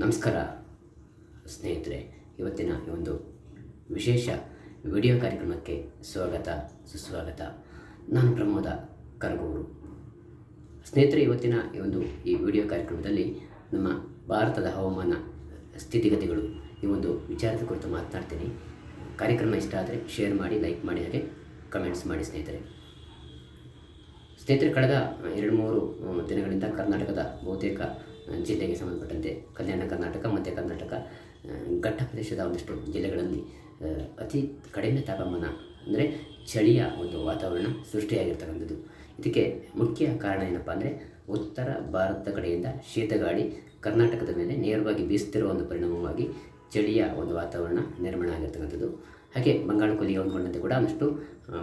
ನಮಸ್ಕಾರ, ಸ್ನೇಹಿತರೆ. ಇವತ್ತಿನ ಈ ಒಂದು ವಿಶೇಷ ವಿಡಿಯೋ ಕಾರ್ಯಕ್ರಮಕ್ಕೆ ಸ್ವಾಗತ, ಸುಸ್ವಾಗತ. ನಾನು ಪ್ರಮೋದ ಕರಗೂರು. ಸ್ನೇಹಿತರೆ, ಇವತ್ತಿನ ಈ ಒಂದು ಈ ವಿಡಿಯೋ ಕಾರ್ಯಕ್ರಮದಲ್ಲಿ ನಮ್ಮ ಭಾರತದ ಹವಾಮಾನ ಸ್ಥಿತಿಗತಿಗಳು, ಈ ಒಂದು ವಿಚಾರದ ಕುರಿತು ಮಾತನಾಡ್ತೀನಿ. ಕಾರ್ಯಕ್ರಮ ಇಷ್ಟ ಆದರೆ ಶೇರ್ ಮಾಡಿ ಲೈಕ್ ಮಾಡಿ, ಹಾಗೆ ಕಮೆಂಟ್ಸ್ ಮಾಡಿ, ಸ್ನೇಹಿತರೆ. ಸ್ನೇಹಿತರೆ, ಕಳೆದ ಎರಡು ಮೂರು ದಿನಗಳಿಂದ ಕರ್ನಾಟಕದ ಬಹುತೇಕ ಜಿಲ್ಲೆಗೆ ಸಂಬಂಧಪಟ್ಟಂತೆ ಕಲ್ಯಾಣ ಕರ್ನಾಟಕ, ಮಧ್ಯ ಕರ್ನಾಟಕ ಘಟ್ಟ ಪ್ರದೇಶದ ಒಂದಿಷ್ಟು ಜಿಲ್ಲೆಗಳಲ್ಲಿ ಅತಿ ಕಡಿಮೆ ತಾಪಮಾನ ಅಂದರೆ ಚಳಿಯ ಒಂದು ವಾತಾವರಣ ಸೃಷ್ಟಿಯಾಗಿರ್ತಕ್ಕಂಥದ್ದು. ಇದಕ್ಕೆ ಮುಖ್ಯ ಕಾರಣ ಏನಪ್ಪ ಅಂದರೆ ಉತ್ತರ ಭಾರತದ ಕಡೆಯಿಂದ ಶೀತಗಾಳಿ ಕರ್ನಾಟಕದ ಮೇಲೆ ನೇರವಾಗಿ ಬೀಸುತ್ತಿರುವ ಒಂದು ಪರಿಣಾಮವಾಗಿ ಚಳಿಯ ಒಂದು ವಾತಾವರಣ ನಿರ್ಮಾಣ ಆಗಿರ್ತಕ್ಕಂಥದ್ದು. ಹಾಗೆ ಬಂಗಾಳ ಕೊಲ್ಲಿಗೆ ಹೊಂದ್ಕೊಂಡಂತೆ ಕೂಡ ಒಂದಷ್ಟು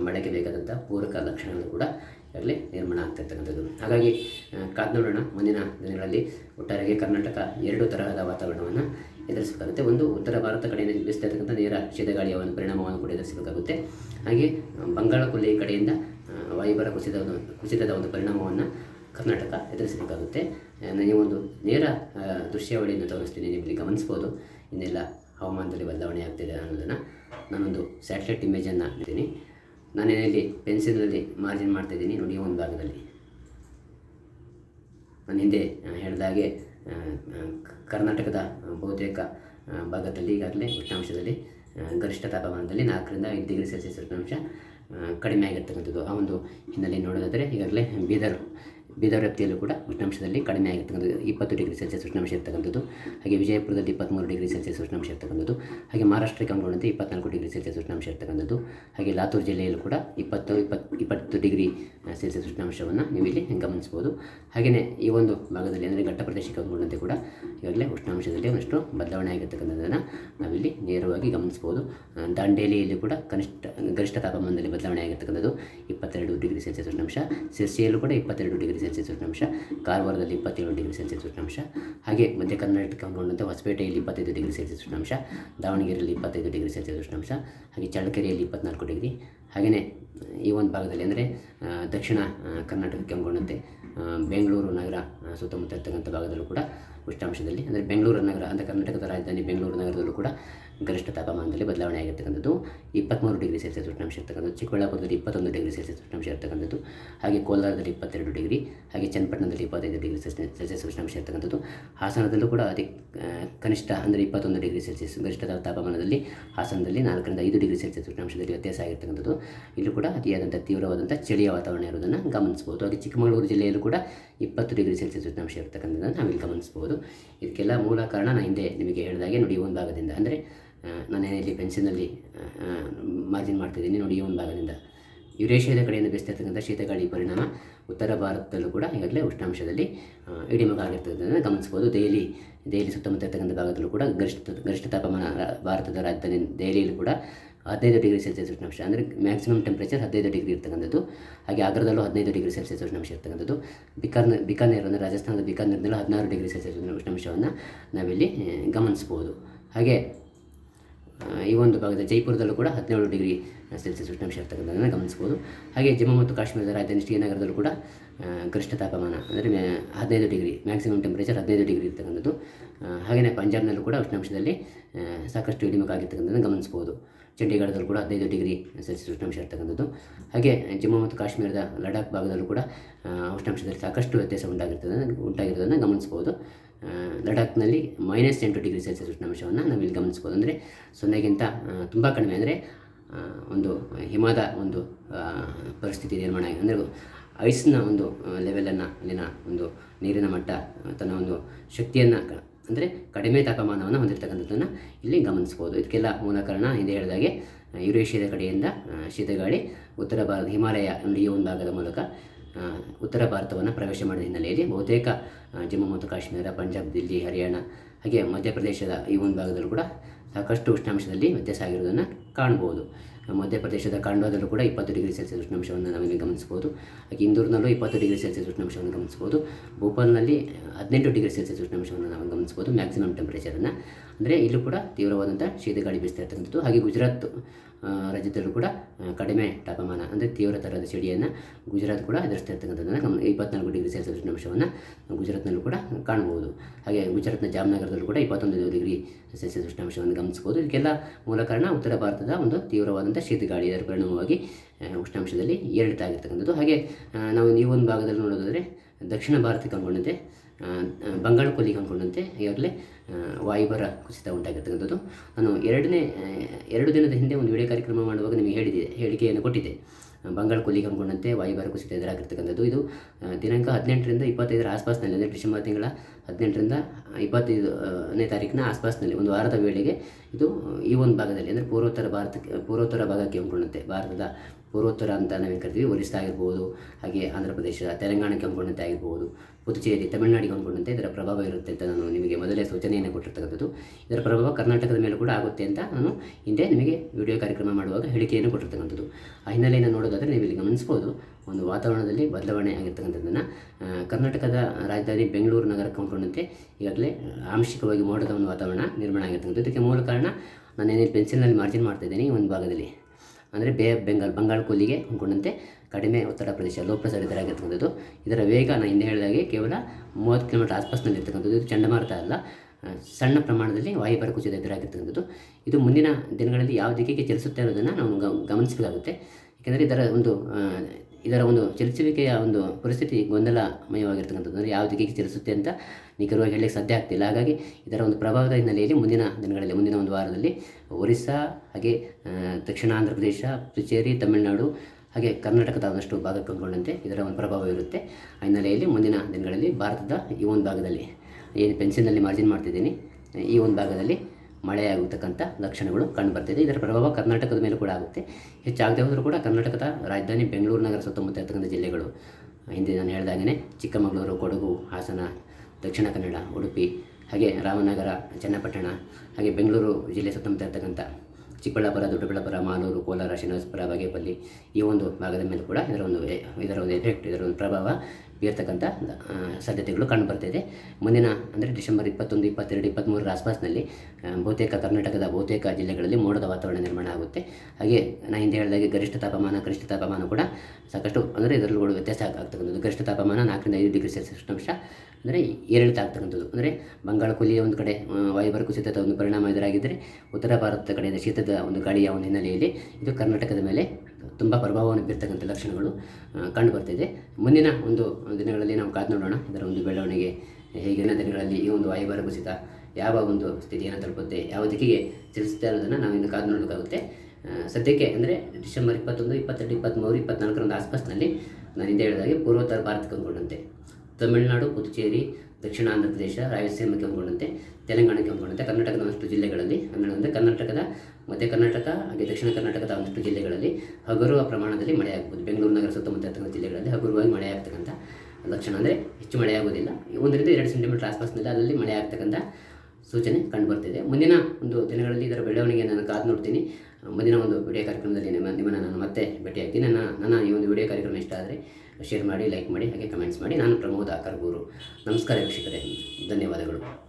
ಮಳೆಗೆ ಬೇಕಾದಂಥ ಪೂರಕ ಲಕ್ಷಣಗಳು ಕೂಡ ಇರಲಿ, ನಿರ್ಮಾಣ ಆಗ್ತಿರ್ತಕ್ಕಂಥದ್ದು. ಹಾಗಾಗಿ ಕಾದ್ ನೋಡೋಣ. ಮುಂದಿನ ದಿನಗಳಲ್ಲಿ ಒಟ್ಟಾರೆಗೆ ಕರ್ನಾಟಕ ಎರಡು ತರಹದ ವಾತಾವರಣವನ್ನು ಎದುರಿಸಬೇಕಾಗುತ್ತೆ. ಒಂದು ಉತ್ತರ ಭಾರತ ಕಡೆಯಿಂದ ಬೀಸ್ತಾ ಇರ್ತಕ್ಕಂಥ ನೇರ ಶೀತಗಾಳಿಯ ಒಂದು ಪರಿಣಾಮವನ್ನು ಕೂಡ ಎದುರಿಸಬೇಕಾಗುತ್ತೆ. ಹಾಗೆ ಬಂಗಾಳ ಕೊಲ್ಲಿಯ ಕಡೆಯಿಂದ ವಾಯುಭಾರ ಕುಸಿತ ಕುಸಿತದ ಒಂದು ಪರಿಣಾಮವನ್ನು ಕರ್ನಾಟಕ ಎದುರಿಸಬೇಕಾಗುತ್ತೆ. ಒಂದು ನೇರ ದೃಶ್ಯಾವಳಿಯನ್ನು ತೋರಿಸ್ತೀನಿ ನೀವು ಗಮನಿಸ್ಬೋದು. ಇನ್ನೆಲ್ಲ ಹವಾಮಾನದಲ್ಲಿ ಬದಲಾವಣೆ ಆಗ್ತಿದೆ ಅನ್ನೋದನ್ನು ನಾನೊಂದು ಸ್ಯಾಟಲೈಟ್ ಇಮೇಜನ್ನು ಹಾಕ್ತೀನಿ ನಾನೇನಿಲ್ಲಿ ಪೆನ್ಸಿಲ್ನಲ್ಲಿ ಮಾರ್ಜಿನ್ ಮಾಡ್ತಾಯಿದ್ದೀನಿ ನೋಡಿ, ಒಂದು ಭಾಗದಲ್ಲಿ. ನಾನು ಹಿಂದೆ ಹೇಳಿದಾಗೆ ಕರ್ನಾಟಕದ ಬಹುತೇಕ ಭಾಗದಲ್ಲಿ, ಈಗಾಗಲೇ ಉಷ್ಣಾಂಶದಲ್ಲಿ ಗರಿಷ್ಠ ತಾಪಮಾನದಲ್ಲಿ ನಾಲ್ಕರಿಂದ ಐದು ಡಿಗ್ರಿ ಸೆಲ್ಸಿಯಸ್ ಉಷ್ಣಾಂಶ ಕಡಿಮೆ ಆಗಿರ್ತಕ್ಕಂಥದ್ದು ಆ ಒಂದು ಹಿನ್ನೆಲೆ ನೋಡೋದಾದರೆ ಈಗಾಗಲೇ ಬೀದರ್. ಬೀದರ್ ವ್ಯಾಪ್ತಿಯಲ್ಲೂ ಕೂಡ ಉಷ್ಣಾಂಶದಲ್ಲಿ ಕಡಿಮೆ ಆಗಿರ್ತಕ್ಕಂಥದ್ದು. ಇಪ್ಪತ್ತು ಡಿಗ್ರಿ ಸೆಲ್ಸಿಯಸ್ ಉಷ್ಣಾಂಶ ಇರ್ತಕ್ಕಂಥದ್ದು. ಹಾಗೆ ವಿಜಯಪುರದಲ್ಲಿ ಇಪ್ಪತ್ತ್ಮೂರು ಡಿಗ್ರಿ ಸೆಲ್ಸಿಯಸ್ ಉಷ್ಣಾಂಶ ಇರ್ತಕ್ಕಂಥದ್ದು. ಹಾಗೆ ಮಹಾರಾಷ್ಟ್ರಕ್ಕೆ ಕಂಡುಕೊಂಡಂತೆ ಇಪ್ಪತ್ನಾಲ್ಕು ಡಿಗ್ರಿ ಸೆಲ್ಸಿಯಸ್ ಉಷ್ಣಾಂಶ ಇರ್ತಕ್ಕಂಥದ್ದು. ಹಾಗೆ ಲಾತೂರು ಜಿಲ್ಲೆಯಲ್ಲೂ ಕೂಡ ಇಪ್ಪತ್ತು ಇಪ್ಪತ್ತು ಇಪ್ಪತ್ತು ಡಿಗ್ರಿ ಸೆಲ್ಸಿಯಸ್ ಉಷ್ಣಾಂಶವನ್ನು ನೀವು ಇಲ್ಲಿ ಗಮನಿಸ್ಬೋದು ಹಾಗೆಯೇ ಈ ಒಂದು ಭಾಗದಲ್ಲಿ ಅಂದರೆ ಘಟ್ಟ ಪ್ರದೇಶಕ್ಕೆ ಕಂಡುಕೊಂಡಂತೆ ಕೂಡ ಈಗಾಗಲೇ ಉಷ್ಣಾಂಶದಲ್ಲಿ ಒಂದಷ್ಟು ಬದಲಾವಣೆ ಆಗಿರ್ತಕ್ಕಂಥದ್ದನ್ನು ನಾವಿಲ್ಲಿ ನೇರವಾಗಿ ಗಮನಿಸ್ಬೋದು ದಾಂಡೇಲಿಯಲ್ಲಿ ಕೂಡ ಕನಿಷ್ಠ, ಗರಿಷ್ಠ ತಾಪಮಾನದಲ್ಲಿ ಬದಲಾವಣೆ ಆಗಿರ್ತಕ್ಕಂಥದ್ದು. ಇಪ್ಪತ್ತೆರಡು ಡಿಗ್ರಿ ಸೆಲ್ಸಿಯಸ್ ಉಷ್ಣಾಂಶ. ಸಿರ್ಸಿಯಲ್ಲೂ ಕೂಡ ಇಪ್ಪತ್ತೆರಡು ಡಿಗ್ರಿ ಸೆಲ್ಸಿಯಸ್ ಉಷ್ಣಾಂಶ ಕಾರವಾರದಲ್ಲಿ ಇಪ್ಪತ್ತೇಳು ಡಿಗ್ರಿ ಸೆಲ್ಸಿಯಸ್ ಉಷ್ಣಾಂಶ ಹಾಗೆ ಮಧ್ಯ ಕರ್ನಾಟಕ ಹೊಂದಿಕೊಂಡಂತೆ ಹೊಸಪೇಟೆಯಲ್ಲಿ ಇಪ್ಪತ್ತೈದು ಡಿಗ್ರಿ ಸೆಲ್ಸಿಯಸ್ ಉಷ್ಣಾಂಶ ದಾವಣಗೆರೆಯಲ್ಲಿ ಇಪ್ಪತ್ತೈದು ಡಿಗ್ರಿ ಸೆಲ್ಸಿಯಸ್ ಉಷ್ಣಾಂಶ ಹಾಗೆ ಚಳ್ಳಕೆರೆಯಲ್ಲಿ ಇಪ್ಪತ್ನಾಲ್ಕು ಡಿಗ್ರಿ ಹಾಗೆಯೇ ಈ ಒಂದು ಭಾಗದಲ್ಲಿ ಅಂದರೆ ದಕ್ಷಿಣ ಕರ್ನಾಟಕಕ್ಕೆ ಹೊಂದ್ಕೊಂಡಂತೆ ಬೆಂಗಳೂರು ನಗರ ಸುತ್ತಮುತ್ತ ಇರ್ತಕ್ಕಂಥ ಭಾಗದಲ್ಲೂ ಕೂಡ ಉಷ್ಣಾಂಶದಲ್ಲಿ, ಅಂದರೆ ಬೆಂಗಳೂರು ನಗರ, ಅಂದರೆ ಕರ್ನಾಟಕದ ರಾಜಧಾನಿ ಬೆಂಗಳೂರು ನಗರದಲ್ಲೂ ಕೂಡ ಗರಿಷ್ಠ ತಾಪಮಾನದಲ್ಲಿ ಬದಲಾವಣೆ ಆಗಿರ್ತಕ್ಕಂಥದ್ದು ಇಪ್ಪತ್ತ್ಮೂರು ಡಿಗ್ರಿ ಸೆಲ್ಸಿಯಸ್ ಉಷ್ಣಾಂಶ ಇರ್ತಕ್ಕಂಥದ್ದು, ಚಿಕ್ಕಬಳ್ಳಾಪುರದಲ್ಲಿ ಇಪ್ಪತ್ತೊಂದು ಡಿಗ್ರಿ ಸೆಲ್ಸಿಯಸ್ ಉಷ್ಣಾಂಶ ಇರ್ತಕ್ಕಂಥದ್ದು, ಹಾಗೆ ಕೋಲಾರದಲ್ಲಿ ಇಪ್ಪತ್ತೆರಡು ಡಿಗ್ರಿ, ಹಾಗೆ ಚನ್ನಪಟ್ಟಣದಲ್ಲಿ ಇಪ್ಪತ್ತೈದು ಡಿಗ್ರಿ ಸೆಲ್ಸಿಯಸ್ ಉಷ್ಣಾಂಶ ಇರ್ತಕ್ಕಂಥದ್ದು, ಹಾಸನದಲ್ಲೂ ಕೂಡ ಅತಿ ಕನಿಷ್ಠ ಅಂದರೆ ಇಪ್ಪತ್ತೊಂದು ಡಿಗ್ರಿ ಸೆಲ್ಸಿಯಸ್, ಗರಿಷ್ಠ ತಾಪಮಾನದಲ್ಲಿ ಹಾಸನದಲ್ಲಿ ನಾಲ್ಕರಿಂದ ಐದು ಡಿಗ್ರಿ ಸೆಲ್ಸಿಯಸ್ ಉಷ್ಣಾಂಶದಲ್ಲಿ ವ್ಯತ್ಯಾಸ ಆಗಿರ್ತಕ್ಕಂಥದ್ದು. ಇಲ್ಲೂ ಕೂಡ ಅತಿಯಾದಂಥ ತೀವ್ರವಾದಂಥ ಚಳಿಯ ವಾತಾವರಣ ಇರೋದನ್ನು ಗಮನಿಸ್ಬೋದು ಹಾಗೆ ಚಿಕ್ಕಮಗಳೂರು ಜಿಲ್ಲೆಯಲ್ಲೂ ಕೂಡ ಇಪ್ಪತ್ತು ಡಿಗ್ರಿ ಸೆಲ್ಸಿಯಸ್ ಉಷ್ಣಾಂಶ ಇರ್ತಕ್ಕಂಥದ್ದನ್ನು ನಾವಿಲ್ಲಿ ಗಮನಿಸ್ಬೋದು ಇದಕ್ಕೆಲ್ಲ ಮೂಲ ಕಾರಣ ನಾನು ಹಿಂದೆ ನಿಮಗೆ ಹೇಳಿದಾಗೆ ನೋಡಿ ಒಂದು ಭಾಗದಿಂದ. ಅಂದರೆ ನಾನು ಇಲ್ಲಿ ಪೆನ್ಸಿಲ್ನಲ್ಲಿ ಮಾರ್ಜಿನ್ ಮಾಡ್ತಿದ್ದೀನಿ ನೋಡಿ ಈ ಒಂದು ಭಾಗದಿಂದ. ಯುರೇಷಿಯಾದ ಕಡೆಯಿಂದ ಬೀಸ್ತಿರ್ತಕ್ಕಂಥ ಶೀತಗಾಳಿ ಪರಿಣಾಮ ಉತ್ತರ ಭಾರತದಲ್ಲೂ ಕೂಡ ಈಗಾಗಲೇ ಉಷ್ಣಾಂಶದಲ್ಲಿ ಇಡಿಮಗ ಆಗಿರ್ತಕ್ಕಂಥದ್ದನ್ನು ಗಮನಿಸ್ಬೋದು. ದೆಹಲಿ ದೆಹಲಿ ಸುತ್ತಮುತ್ತ ಇರ್ತಕ್ಕಂಥ ಭಾಗದಲ್ಲೂ ಕೂಡ ಗರಿಷ್ಠ ಗರಿಷ್ಠ ತಾಪಮಾನ ಭಾರತದ ರಾಜಧಾನಿ ದೆಹಲಿಯಲ್ಲೂ ಕೂಡ ಹದಿನೈದು ಡಿಗ್ರಿ ಸೆಲ್ಸಿಯಸ್ ಉಷ್ಣಾಂಶ, ಅಂದರೆ ಮ್ಯಾಕ್ಸಿಮಮ್ ಟೆಂಪ್ರೇಚರ್ ಹದಿನೈದು ಡಿಗ್ರಿ ಇರ್ತಕ್ಕಂಥದ್ದು. ಹಾಗೆ ಆಗ್ರಾದಲ್ಲೂ ಹದಿನೈದು ಡಿಗ್ರಿ ಸೆಲ್ಸಿಯಸ್ ಉಷ್ಣಾಂಶ ಇರ್ತಕ್ಕಂಥದ್ದು. ಬಿಕಾನ್ ಬಿಕಾನೇರ್ ಅಂದರೆ ರಾಜಸ್ಥಾನದ ಬಿಕಾನೇರ್ನಲ್ಲೂ ಹದಿನಾರು ಡಿಗ್ರಿ ಸೆಲ್ಸಿಯಸ್ ಉಷ್ಣಾಂಶವನ್ನು ನಾವಿಲ್ಲಿ ಗಮನಿಸ್ಬೋದು. ಹಾಗೆ ಈ ಒಂದು ಭಾಗದ ಜೈಪುರದಲ್ಲೂ ಕೂಡ ಹದಿನೇಳು ಡಿಗ್ರಿ ಸೆಲ್ಸಿಯಸ್ ಉಷ್ಣಾಂಶ ಇರ್ತಕ್ಕಂಥದ್ದನ್ನು ಗಮನಿಸ್ಬೋದು. ಹಾಗೆ ಜಮ್ಮು ಮತ್ತು ಕಾಶ್ಮೀರದ ರಾಜಧಾನಿ ಶ್ರೀನಗರದಲ್ಲೂ ಕೂಡ ಗರಿಷ್ಠ ತಾಪಮಾನ ಅಂದರೆ ಹದಿನೈದು ಡಿಗ್ರಿ ಮ್ಯಾಕ್ಸಿಮಮ್ ಟೆಂಪ್ರೇಚರ್ ಹದಿನೈದು ಡಿಗ್ರಿ ಇರ್ತಕ್ಕಂಥದ್ದು. ಹಾಗೆಯೇ ಪಂಜಾಬ್ನಲ್ಲೂ ಕೂಡ ಉಷ್ಣಾಂಶದಲ್ಲಿ ಸಾಕಷ್ಟು ಇಳಿಮುಖ ಆಗಿರ್ತಕ್ಕಂಥದ್ದನ್ನು ಗಮನಿಸ್ಬೋದು. ಚಂಡೀಗಢದಲ್ಲೂ ಕೂಡ ಹದಿನೈದು ಡಿಗ್ರಿ ಸೆಲ್ಸಿಯಸ್ ಉಷ್ಣಾಂಶ ಇರ್ತಕ್ಕಂಥದ್ದು. ಹಾಗೆ ಜಮ್ಮು ಮತ್ತು ಕಾಶ್ಮೀರದ ಲಡಾಖ್ ಭಾಗದಲ್ಲೂ ಕೂಡ ಉಷ್ಣಾಂಶದಲ್ಲಿ ಸಾಕಷ್ಟು ವ್ಯತ್ಯಾಸ ಉಂಟಾಗಿರ್ತದೆ ಉಂಟಾಗಿರೋದನ್ನು ಗಮನಿಸ್ಬೋದು. ಲಡಾಖ್ನಲ್ಲಿ ಮೈನಸ್ ಎಂಟು ಡಿಗ್ರಿ ಸೆಲ್ಸಿಯಸ್ ಉಷ್ಣಾಂಶವನ್ನು ನಾವಿಲ್ಲಿ ಗಮನಿಸ್ಬೋದು. ಅಂದರೆ ಸೊನ್ನೆಗಿಂತ ತುಂಬ ಕಡಿಮೆ ಅಂದರೆ ಒಂದು ಹಿಮದ ಒಂದು ಪರಿಸ್ಥಿತಿ ನಿರ್ಮಾಣ ಆಗಿದೆ ಅಂದರೆ ಐಸ್ನ ಒಂದು ಲೆವೆಲನ್ನು ಅಲ್ಲಿನ ಒಂದು ನೀರಿನ ಮಟ್ಟ, ತನ್ನ ಒಂದು ಶಕ್ತಿಯನ್ನು ಅಂದರೆ ಕಡಿಮೆ ತಾಪಮಾನವನ್ನು ಹೊಂದಿರತಕ್ಕಂಥದ್ದನ್ನು ಇಲ್ಲಿ ಗಮನಿಸ್ಬೋದು. ಇದಕ್ಕೆಲ್ಲ ಮೂಲ ಕಾರಣ ಹಿಂದೆ ಹೇಳಿದಾಗೆ ಯುರೇಷಿಯಾದ ಕಡೆಯಿಂದ ಶೀತಗಾಳಿ, ಉತ್ತರ ಭಾರತ, ಹಿಮಾಲಯ ಒಂದು ಭಾಗದ ಮೂಲಕ ಉತ್ತರ ಭಾರತವನ್ನು ಪ್ರವೇಶ ಮಾಡಿದ ಹಿನ್ನೆಲೆಯಲ್ಲಿ ಬಹುತೇಕ ಜಮ್ಮು ಮತ್ತು ಕಾಶ್ಮೀರ, ಪಂಜಾಬ್, ದಿಲ್ಲಿ, ಹರಿಯಾಣ ಹಾಗೆ ಮಧ್ಯಪ್ರದೇಶದ ಈ ಒಂದು ಭಾಗದಲ್ಲೂ ಕೂಡ ಸಾಕಷ್ಟು ಉಷ್ಣಾಂಶದಲ್ಲಿ ವ್ಯತ್ಯಾಸ ಆಗಿರೋದನ್ನು ಕಾಣ್ಬೋದು. ಮಧ್ಯಪ್ರದೇಶದ ಕಾಂಡ್ವಾದಲ್ಲೂ ಕೂಡ ಇಪ್ಪತ್ತು ಡಿಗ್ರಿ ಸೆಲ್ಸಿಯಸ್ ಉಷ್ಣಾಂಶವನ್ನು ನಾವಿಲ್ಲಿ ಗಮನಿಸ್ಬೋದು ಹಾಗೆ ಇಂದೂರಿನಲ್ಲೂ ಇಪ್ಪತ್ತು ಡಿಗ್ರಿ ಸೆಲ್ಸಿಯಸ್ ಉಷ್ಣಾಂಶವನ್ನು ಗಮನಿಸ್ಬೋದು ಭೋಪಾಲ್ನಲ್ಲಿ ಹದಿನೆಂಟು ಡಿಗ್ರಿ ಸೆಲ್ಸಿಯಸ್ ಉಷ್ಣಾಂಶವನ್ನು ನಾವು ಗಮನಿಸ್ಬೋದು ಮ್ಯಾಕ್ಸಿಮಮ್ ಟೆಂಪರೇಚರನ್ನು. ಅಂದರೆ ಇಲ್ಲೂ ಕೂಡ ತೀವ್ರವಾದಂಥ ಶೀತ ಗಾಳಿ ಬೀಸ್ತಾ ಇರ್ತಕ್ಕಂಥದ್ದು. ಹಾಗೆ ಗುಜರಾತ್ ರಾಜ್ಯದಲ್ಲೂ ಕೂಡ ಕಡಿಮೆ ತಾಪಮಾನ, ಅಂದರೆ ತೀವ್ರ ಥರದ ಚಳಿಯನ್ನು ಗುಜರಾತ್ ಕೂಡ ಎದುರಿಸ್ತಾ ಇರ್ತಕ್ಕಂಥದ್ದನ್ನು ನಮ್ಮ ಇಪ್ಪತ್ನಾಲ್ಕು ಡಿಗ್ರಿ ಸೆಲ್ಸಿಯಸ್ ಉಷ್ಣಾಂಶವನ್ನು ಗುಜರಾತ್ನಲ್ಲೂ ಕೂಡ ಕಾಣಬಹುದು ಹಾಗೆ ಗುಜರಾತ್ನ ಜಾಮ್ನಗರದಲ್ಲೂ ಕೂಡ ಇಪ್ಪತ್ತೊಂದು ಡಿಗ್ರಿ ಸೆಲ್ಸಿಯಸ್ ಉಷ್ಣಾಂಶವನ್ನು ಗಮನಿಸ್ಬೋದು. ಇದಕ್ಕೆಲ್ಲ ಮೂಲ ಕಾರಣ ಉತ್ತರ ಭಾರತದ ಒಂದು ತೀವ್ರವಾದಂಥ ಶೀತ ಗಾಳಿ ಇದರ ಪರಿಣಾಮವಾಗಿ ಉಷ್ಣಾಂಶದಲ್ಲಿ ಏರಿಳಿತ ಆಗಿರ್ತಕ್ಕಂಥದ್ದು. ಹಾಗೆ ನಾವು ಈ ಒಂದು ಭಾಗದಲ್ಲಿ ನೋಡೋದಾದರೆ ದಕ್ಷಿಣ ಭಾರತಕ್ಕೆ ಅಂದ್ಕೊಂಡಂತೆ ಬಂಗಾಳ ಕೊಲ್ಲಿಗೆ ಅಂದ್ಕೊಂಡಂತೆ, ಈಗಾಗಲೇ ವಾಯುಭಾರ ಕುಸಿತ ಉಂಟಾಗಿರ್ತಕ್ಕಂಥದ್ದು. ನಾನು ಎರಡನೇ ಎರಡು ದಿನದ ಹಿಂದೆ ಒಂದು ವಿಡಿಯೋ ಕಾರ್ಯಕ್ರಮ ಮಾಡುವಾಗ ನಿಮಗೆ ಹೇಳಿದೆ, ಹೇಳಿಕೆಯನ್ನು ಕೊಟ್ಟಿದೆ ಬಂಗಾಳ ಕೊಲ್ಲಿಗೆ ಅಂದ್ಕೊಂಡಂತೆ ವಾಯುಭಾರ ಕುಸಿತ ಎದುರಾಗಿರ್ತಕ್ಕಂಥದ್ದು. ಇದು ದಿನಾಂಕ ಹದಿನೆಂಟರಿಂದ ಇಪ್ಪತ್ತೈದರ ಆಸ್ಪಾಸ್ನಲ್ಲಿ ಅಂದರೆ ಡಿಸೆಂಬರ್ ತಿಂಗಳ ಹದಿನೆಂಟರಿಂದ ಇಪ್ಪತ್ತೈದನೇ ತಾರೀಕಿನ ಆಸ್ಪಾಸ್ನಲ್ಲಿ ಒಂದು ವಾರದ ವೇಳೆಗೆ ಇದು, ಈ ಒಂದು ಭಾಗದಲ್ಲಿ ಅಂದರೆ ಪೂರ್ವೋತ್ತರ ಭಾರತಕ್ಕೆ, ಪೂರ್ವೋತ್ತರ ಭಾಗಕ್ಕೆ ಅಂದ್ಕೊಂಡಂತೆ ಭಾರತದ ಪೂರ್ವೋತ್ತರ ಅಂತ ನಾವೇನು ಕರಿತೀವಿ? ಒರಿಸ್ಸಾ ಆಗಿರ್ಬೋದು, ಹಾಗೆ ಆಂಧ್ರ ಪ್ರದೇಶ, ತೆಲಂಗಾಣಕ್ಕೆ ಹೊಂದ್ಕೊಂಡಂತೆ ಆಗಿರ್ಬೋದು, ಪುದುಚೇರಿ, ತಮಿಳುನಾಡಿಗೆ ಹೊಂದ್ಕೊಂಡಂತೆ ಇದರ ಪ್ರಭಾವ ಇರುತ್ತೆ ಅಂತ ನಾನು ನಿಮಗೆ ಮೊದಲೇ ಸೂಚನೆಯನ್ನು ಕೊಟ್ಟಿರ್ತಕ್ಕಂಥದ್ದು. ಇದರ ಪ್ರಭಾವ ಕರ್ನಾಟಕದ ಮೇಲೆ ಕೂಡ ಆಗುತ್ತೆ ಅಂತ ನಾನು ಹಿಂದೆ ನಿಮಗೆ ವಿಡಿಯೋ ಕಾರ್ಯಕ್ರಮ ಮಾಡುವಾಗ ಹೇಳಿಕೆಯನ್ನು ಕೊಟ್ಟಿರ್ತಕ್ಕಂಥದ್ದು. ಆ ಹಿನ್ನೆಲೆಯನ್ನು ನೋಡೋದಾದರೆ ನೀವು ಇಲ್ಲಿ ಗಮನಿಸ್ಬೋದು ಒಂದು ವಾತಾವರಣದಲ್ಲಿ ಬದಲಾವಣೆ ಆಗಿರ್ತಕ್ಕಂಥದ್ದನ್ನು ಕರ್ನಾಟಕದ ರಾಜಧಾನಿ ಬೆಂಗಳೂರು ನಗರಕ್ಕೆ ಅಂದ್ಕೊಂಡಂತೆ ಈಗಾಗಲೇ ಆಂಶಿಕವಾಗಿ ಮೋಡದ ಒಂದು ವಾತಾವರಣ ನಿರ್ಮಾಣ ಆಗಿರ್ತಕ್ಕಂಥದ್ದು. ಇದಕ್ಕೆ ಮೂಲ ಕಾರಣ ನಾನು ಏನೇನು ಪೆನ್ಸಿಲ್ನಲ್ಲಿ ಮಾರ್ಜಿನ್ ಮಾಡ್ತಾಯಿದ್ದೀನಿ ಒಂದು ಭಾಗದಲ್ಲಿ. ಅಂದರೆ ಬೇ, ಬೆಂಗಾಲ್, ಬಂಗಾಳ ಕೊಲ್ಲಿಗೆ ಹೊಂದ್ಕೊಂಡಂತೆ ಕಡಿಮೆ ಒತ್ತಡ ಪ್ರದೇಶ ಲೋ ಪ್ರೆಷರ್ ಇದರಾಗಿರ್ತಕ್ಕಂಥದ್ದು ಇದರ ವೇಗ ನಾನು ಹಿಂದೆ ಹೇಳಿದಾಗೆ ಕೇವಲ ಮೂವತ್ತು ಕಿಲೋಮೀಟರ್ ಆಸ್ಪಾಸ್ನಲ್ಲಿ ಇರ್ತಕ್ಕಂಥದ್ದು. ಇದು ಚಂಡಮಾರುತ ಅಲ್ಲ ಸಣ್ಣ ಪ್ರಮಾಣದಲ್ಲಿ ವಾಯುಭಾರ ಕುಸಿತ ಎದುರಾಗಿರ್ತಕ್ಕಂಥದ್ದು ಇದು ಮುಂದಿನ ದಿನಗಳಲ್ಲಿ ಯಾವ ದಿಕ್ಕಿಗೆ ಚಲಿಸುತ್ತೆ ಅನ್ನೋದನ್ನು ನಾವು ಗಮನಿಸಬೇಕಾಗುತ್ತೆ. ಏಕೆಂದರೆ ಇದರ ಒಂದು ಇದರ ಒಂದು ಚಲಿಸುವಿಕೆಯ ಒಂದು ಪರಿಸ್ಥಿತಿ ಗೊಂದಲಮಯವಾಗಿರ್ತಕ್ಕಂಥದ್ದು. ಅಂದರೆ ಯಾವ ದಿಕ್ಕಿಗೆ ಚಲಿಸುತ್ತೆ ಅಂತ ನಿಖರವಾಗಿ ಹೇಳಲಿಕ್ಕೆ ಸಾಧ್ಯ ಆಗ್ತಿಲ್ಲ. ಹಾಗಾಗಿ ಇದರ ಒಂದು ಪ್ರಭಾವದ ಹಿನ್ನೆಲೆಯಲ್ಲಿ ಮುಂದಿನ ದಿನಗಳಲ್ಲಿ, ಮುಂದಿನ ಒಂದು ವಾರದಲ್ಲಿ ಒರಿಸ್ಸಾ, ಹಾಗೆ ದಕ್ಷಿಣ ಆಂಧ್ರ ಪ್ರದೇಶ ಪುದುಚೇರಿ, ತಮಿಳುನಾಡು, ಹಾಗೆ ಕರ್ನಾಟಕದ ಒಂದಷ್ಟು ಭಾಗ ಕಂಡುಕೊಂಡಂತೆ ಇದರ ಒಂದು ಪ್ರಭಾವ ಇರುತ್ತೆ. ಆ ಹಿನ್ನೆಲೆಯಲ್ಲಿ ಮುಂದಿನ ದಿನಗಳಲ್ಲಿ ಭಾರತದ ಈ ಒಂದು ಭಾಗದಲ್ಲಿ, ಏನು ಪೆನ್ಸಿಲ್ನಲ್ಲಿ ಮಾರ್ಜಿನ್ ಮಾಡ್ತಿದ್ದೀನಿ, ಈ ಒಂದು ಭಾಗದಲ್ಲಿ ಮಳೆಯಾಗತಕ್ಕಂಥ ಲಕ್ಷಣಗಳು ಕಂಡುಬರ್ತಿದೆ ಇದರ ಪ್ರಭಾವ ಕರ್ನಾಟಕದ ಮೇಲೆ ಕೂಡ ಆಗುತ್ತೆ ಹೆಚ್ಚಾಗದೆ ಹೋದರೂ ಕೂಡ ಕರ್ನಾಟಕದ ರಾಜಧಾನಿ ಬೆಂಗಳೂರು ನಗರ ಸುತ್ತಮುತ್ತ ಇರ್ತಕ್ಕಂಥ ಜಿಲ್ಲೆಗಳು ಹಿಂದೆ ನಾನು ಹೇಳಿದಾಗೇ ಚಿಕ್ಕಮಗಳೂರು ಕೊಡಗು ಹಾಸನ ದಕ್ಷಿಣ ಕನ್ನಡ ಉಡುಪಿ ಹಾಗೆ ರಾಮನಗರ ಚನ್ನಪಟ್ಟಣ ಹಾಗೆ ಬೆಂಗಳೂರು ಜಿಲ್ಲೆ ಸುತ್ತಮುತ್ತ ಇರ್ತಕ್ಕಂಥ ಚಿಕ್ಕಬಳ್ಳಾಪುರ ದೊಡ್ಡಬಳ್ಳಾಪುರ ಮಾಲೂರು ಕೋಲಾರ ಶ್ರೀನಿವಾಸಪುರ ಬಾಗೇಪಲ್ಲಿ ಈ ಒಂದು ಭಾಗದ ಮೇಲೆ ಕೂಡ ಇದರ ಒಂದು ಇದರ ಒಂದು ಎಫೆಕ್ಟ್ ಇದರ ಒಂದು ಪ್ರಭಾವ ಬೀರ್ತಕ್ಕಂಥ ಸಾಧ್ಯತೆಗಳು ಕಂಡುಬರ್ತಾಯಿದೆ ಮುಂದಿನ, ಅಂದರೆ ಡಿಸೆಂಬರ್ ಇಪ್ಪತ್ತೊಂದು, ಇಪ್ಪತ್ತೆರಡು ಇಪ್ಪತ್ತ್ಮೂರರ ಆಸ್ಪಾಸ್ನಲ್ಲಿ ಬಹುತೇಕ ಕರ್ನಾಟಕದ ಬಹುತೇಕ ಜಿಲ್ಲೆಗಳಲ್ಲಿ ಮೋಡದ ವಾತಾವರಣ ನಿರ್ಮಾಣ ಆಗುತ್ತೆ. ಹಾಗೆ ನಾನು ಹಿಂದೆ ಹೇಳಿದಾಗ ಗರಿಷ್ಠ ತಾಪಮಾನ, ಕನಿಷ್ಠ ತಾಪಮಾನ ಕೂಡ ಸಾಕಷ್ಟು, ಅಂದರೆ ಇದರಲ್ಲೂ ವ್ಯತ್ಯಾಸ ಆಗ್ತಕ್ಕಂಥದ್ದು. ಗರಿಷ್ಠ ತಾಪಮಾನ ನಾಲ್ಕರಿಂದ ಐದು ಡಿಗ್ರಿ ಸೆಲ್ಸಿಯಸ್ ಉಷ್ಣಾಂಶ, ಅಂದರೆ ಏರಿಳಿತ ಆಗ್ತಕ್ಕಂಥದ್ದು. ಅಂದರೆ ಬಂಗಾಳ ಕೊಲ್ಲಿಯ ಒಂದು ಕಡೆ ವಾಯುಭಾರ ಕುಸಿತದ ಒಂದು ಪರಿಣಾಮ ಎದುರಾಗಿದ್ದರೆ ಉತ್ತರ ಭಾರತದ ಕಡೆಯಿಂದ ಶೀತದ ಒಂದು ಗಾಳಿಯ ಒಂದು ಹಿನ್ನೆಲೆಯಲ್ಲಿ ಇದು ಕರ್ನಾಟಕದ ಮೇಲೆ ತುಂಬ ಪ್ರಭಾವವನ್ನು ಬೀರ್ತಕ್ಕಂಥ ಲಕ್ಷಣಗಳು ಕಂಡುಬರ್ತಿದೆ ಮುಂದಿನ ಒಂದು ದಿನಗಳಲ್ಲಿ ನಾವು ಕಾದು ನೋಡೋಣ. ಇದರ ಒಂದು ಬೆಳವಣಿಗೆ ಹೇಗಿನ ದಿನಗಳಲ್ಲಿ ಈ ಒಂದು ವಾಯುಭಾರ ಕುಸಿತ ಯಾವ ಒಂದು ಸ್ಥಿತಿಯನ್ನು ತಲುಪುತ್ತೆ, ಯಾವ ದಿಕ್ಕಿಗೆ ತಿಳಿಸುತ್ತೆ ಅನ್ನೋದನ್ನು ನಾವು ಇನ್ನು ಕಾದು ನೋಡಬೇಕಾಗುತ್ತೆ. ಸದ್ಯಕ್ಕೆ ಅಂದರೆ ಡಿಸೆಂಬರ್ ಇಪ್ಪತ್ತೊಂದು, ಇಪ್ಪತ್ತೆರಡು ಇಪ್ಪತ್ತ್ಮೂರು ಇಪ್ಪತ್ನಾಲ್ಕರೊಂದು ಆಸ್ಪಾಸ್ನಲ್ಲಿ ನಾನು ಹಿಂದೆ ಹೇಳಿದಾಗೆ ಪೂರ್ವೋತ್ತರ ಭಾರತಕ್ಕೆ ಅಂದ್ಕೊಂಡಂತೆ ತಮಿಳುನಾಡು, ಪುದುಚೇರಿ ದಕ್ಷಿಣ ಆಂಧ್ರ ಪ್ರದೇಶ ರಾಯಲಸೀಮಕ್ಕೆ ಅಂದ್ಕೊಂಡಂತೆ ತೆಲಂಗಾಣಕ್ಕೆ ಅಂದ್ಕೊಂಡಂತೆ ಕರ್ನಾಟಕದ ಒಂದಷ್ಟು ಜಿಲ್ಲೆಗಳಲ್ಲಿ ಅಂದರೆ ಕರ್ನಾಟಕದ, ಮಧ್ಯ ಕರ್ನಾಟಕ ಹಾಗೆ ದಕ್ಷಿಣ ಕರ್ನಾಟಕದ ಒಂದಷ್ಟು ಜಿಲ್ಲೆಗಳಲ್ಲಿ ಹಗುರುವ ಪ್ರಮಾಣದಲ್ಲಿ ಮಳೆಯಾಗ್ಬೋದು. ಬೆಂಗಳೂರು ನಗರ ಸುತ್ತಮುತ್ತ ಇರ್ತಕ್ಕಂಥ ಜಿಲ್ಲೆಗಳಲ್ಲಿ ಹಗುರವಾಗಿ ಮಳೆಯಾಗ್ತಕ್ಕಂಥ ಲಕ್ಷಣ ಅಂದರೆ ಹೆಚ್ಚು ಮಳೆಯಾಗೋದಿಲ್ಲ. ಒಂದರಿಂದ ಎರಡು ಸೆಂಟಿಮೀಟರ್ ಆಸ್ಪಾಸ್ನಲ್ಲಿ ಅದರಲ್ಲಿ ಮಳೆ ಆಗ್ತಕ್ಕಂಥ ಸೂಚನೆ ಕಂಡುಬರ್ತಿದೆ. ಮುಂದಿನ ಒಂದು ದಿನಗಳಲ್ಲಿ ಇದರ ಬೆಳವಣಿಗೆ ನಾನು ಕಾದು ನೋಡ್ತೀನಿ. ಮುಂದಿನ ಒಂದು ವಿಡಿಯೋ ಕಾರ್ಯಕ್ರಮದಲ್ಲಿ ನಿಮ್ಮ, ನಿಮ್ಮನ್ನು ನಾನು ಮತ್ತೆ ಭೇಟಿಯಾಗ್ತೀನಿ. ನನ್ನ ನನ್ನ ಈ ಒಂದು ವಿಡಿಯೋ ಕಾರ್ಯಕ್ರಮ ಇಷ್ಟ ಆದರೆ ಶೇರ್ ಮಾಡಿ ಲೈಕ್ ಮಾಡಿ ಹಾಗೆ ಕಮೆಂಟ್ಸ್ ಮಾಡಿ. ನಾನು ಪ್ರಮೋದ್ ಆಕರ್ ಗುರು ನಮಸ್ಕಾರ ವೀಕ್ಷಕರೇ. ಧನ್ಯವಾದಗಳು.